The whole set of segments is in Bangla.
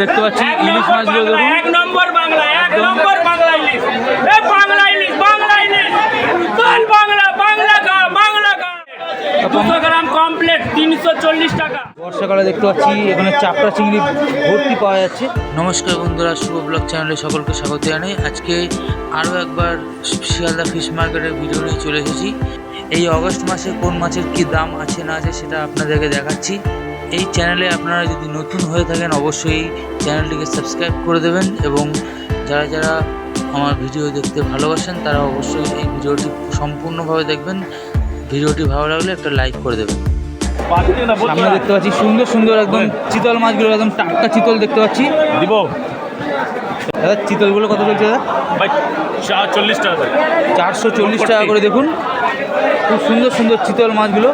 দেখতে পাচ্ছি ইলিশ মাছগুলো বাংলা, দেখুন। এক নম্বর বাংলা এক নম্বর বাংলা ইলিশ। এ বাংলা ইলিশ বাংলা ইলিশ। চল বাংলা বাংলা খা বাংলা খা দুশো গ্রাম কমপ্লেট তিনশো চল্লিশ টাকা। বর্ষাকালে দেখতে পাচ্ছি এখানে চাপড়া চিংড়ি ভর্তি পাওয়া যাচ্ছে। নমস্কার বন্ধুরা শুভ ব্লগ চ্যানেলে সকলকে স্বাগত জানাই। আজকে আরও একবার শিয়ালদা ফিশ মার্কেটের ভিডিও নিয়ে চলে এসেছি। এই অগস্ট মাসে কোন মাছের কি দাম আছে না আছে সেটা আপনাদেরকে দেখাচ্ছি। এই চ্যানেলে আপনারা যদি নতুন হয়ে থাকেন অবশ্যই চ্যানেলটিকে সাবস্ক্রাইব করে দেবেন এবং যারা যারা আমার ভিডিও দেখতে ভালোবাসেন তারা অবশ্যই এই ভিডিওটি সম্পূর্ণভাবে দেখবেন। ভিডিওটি ভালো লাগলে একটা লাইক করে দেবেন। সামনে দেখতে পাচ্ছি সুন্দর সুন্দর একদম চিতল মাছগুলো একদম টাটকা চিতল দেখতে পাচ্ছি। দিব। দাদা চিতলগুলো কত চলছে দাদা? ভাই চল্লিশ টাকা চারশো চল্লিশ টাকা করে দেখুন। খুব সুন্দর সুন্দর চিতল মাছগুলো।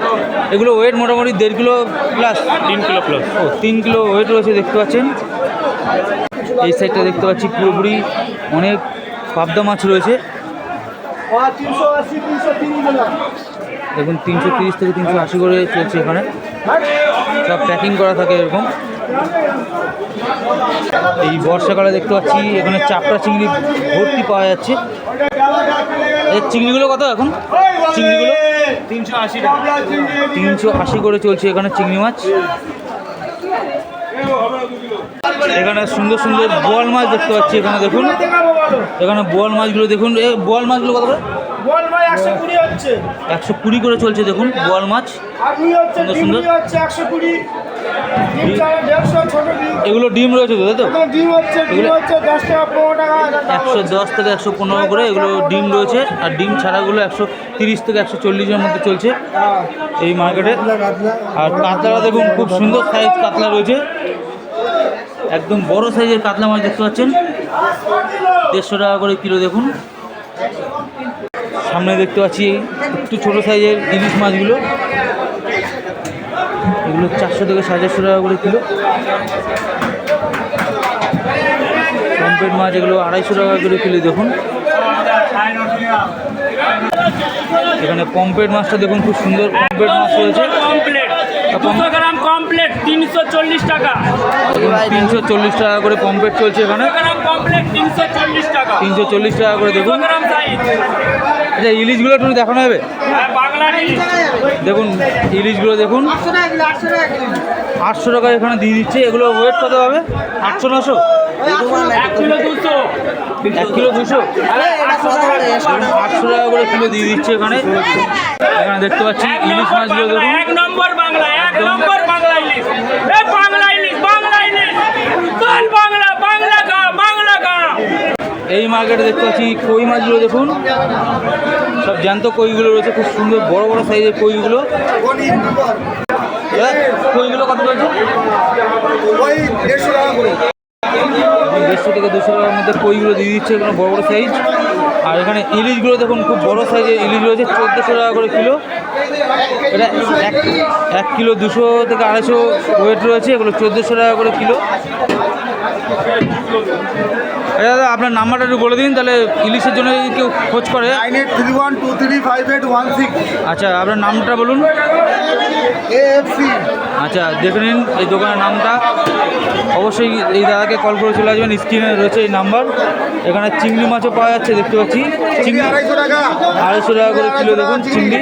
এগুলো ওয়েট মোটামুটি দেড় কিলো প্লাস তিন কিলো প্লাস ও তিন কিলো ওয়েট রয়েছে দেখতে পাচ্ছেন। এই সাইডটা দেখতে পাচ্ছি পুরোপুরি অনেক পাবদা মাছ রয়েছে। দেখুন তিনশো তিরিশ থেকে তিনশো আশি করে চলছে এখানে। সব প্যাকিং করা থাকে এরকম। এই বর্ষাকালে দেখতে পাচ্ছি এখানে চাপড়া চিংড়ি ভর্তি পাওয়া যাচ্ছে। এই চিংড়িগুলো কত এখন? চিংড়িগুলো? তিনশো আশি টাকা। তিনশো আশি করে চলছে এখানে চিংড়ি মাছ। এখানে সুন্দর সুন্দর বোয়াল মাছ দেখতে পাচ্ছি এখানে দেখুন। এখানে বোয়াল মাছগুলো দেখুন। এই বোয়াল মাছগুলো কত করে? একশো কুড়ি করে চলছে দেখুন বোয়াল মাছ। সুন্দর সুন্দর। এগুলো ডিম রয়েছে তো তাই তো? ডিম হচ্ছে ডিম হচ্ছে দশ টাকা পনেরো টাকা দাম একশো। দশ থেকে একশো পনেরো করে এগুলো ডিম রয়েছে আর ডিম ছাড়াগুলো একশো তিরিশ থেকে একশো চল্লিশের মধ্যে চলছে। এই মার্কেটে। আর কাতলাটা দেখুন খুব সুন্দর সাইজ কাতলা রয়েছে। একদম বড় সাইজের কাতলা মাছ দেখতে পাচ্ছেন। দেড়শো টাকা করে কিলো দেখুন। সামনে দেখতে পাচ্ছি একটু ছোট সাইজের ইলিশ মাছগুলো। এগুলো চারশো থেকে সাড়ে চারশো টাকা করে কিলো। পম্পেট মাছ এগুলো আড়াইশো টাকা করে কিলো দেখুন। এখানে পম্পেট মাছটা দেখুন খুব সুন্দর পম্পেট মাছ রয়েছে। দুশো গ্রাম কমপ্লেট তিনশো চল্লিশ টাকা। তিনশো চল্লিশ টাকা করে পম্পেট চলছে এখানে। তিনশো চল্লিশ টাকা। তিনশো চল্লিশ টাকা করে দেখুন। আচ্ছা ইলিশগুলো একটু দেখানো হবে? দেখুন, ইলিশগুলো দেখুন। আটশো টাকা এখানে দিয়ে দিচ্ছে। এগুলো ওয়েট কত হবে? আটশো, নশো? এক কিলো দুশো? আটশো টাকা করে কিলো দিয়ে দিচ্ছে এখানে। এখানে দেখতে পাচ্ছি ইলিশ মাছগুলো, দেখুন। এক নম্বর বাংলা, এক নম্বর বাংলা ইলিশ বাংলা ইলিশ চল বাংলা বাংলা খা বাংলা খা এই মার্কেটে দেখতে পাচ্ছি কই মাছগুলো দেখুন। সব জ্যান্ত কইগুলো রয়েছে খুব সুন্দর বড় বড় সাইজের কইগুলো। কইগুলো কত রয়েছে? দেড়শো থেকে দুশো টাকার মধ্যে কইগুলো দিয়ে দিচ্ছে এখানে বড় বড় সাইজ আর এখানে ইলিশগুলো দেখুন খুব বড় সাইজের ইলিশ রয়েছে চোদ্দোশো টাকা করে কিলো। এটা এক এক কিলো দুশো থেকে আড়াইশো ওয়েট রয়েছে এগুলো চোদ্দোশো টাকা করে কিলো। দাদা আপনার নাম্বারটা একটু বলে দিন তাহলে ইলিশের জন্য যদি কেউ খোঁজ করে। Nine eight three one two three five eight one six. আচ্ছা আপনার নামটা বলুন। আচ্ছা দেখে নিন এই দোকানের নামটা। অবশ্যই এই দাদাকে কল করে চলে আসবেন স্ক্রিনে রয়েছে এই নাম্বার। এখানে চিংড়ি মাছও পাওয়া যাচ্ছে দেখতে পাচ্ছি। চিংড়ি আড়াইশো টাকা। আড়াইশো টাকা করে কিলো দেখুন চিংড়ি।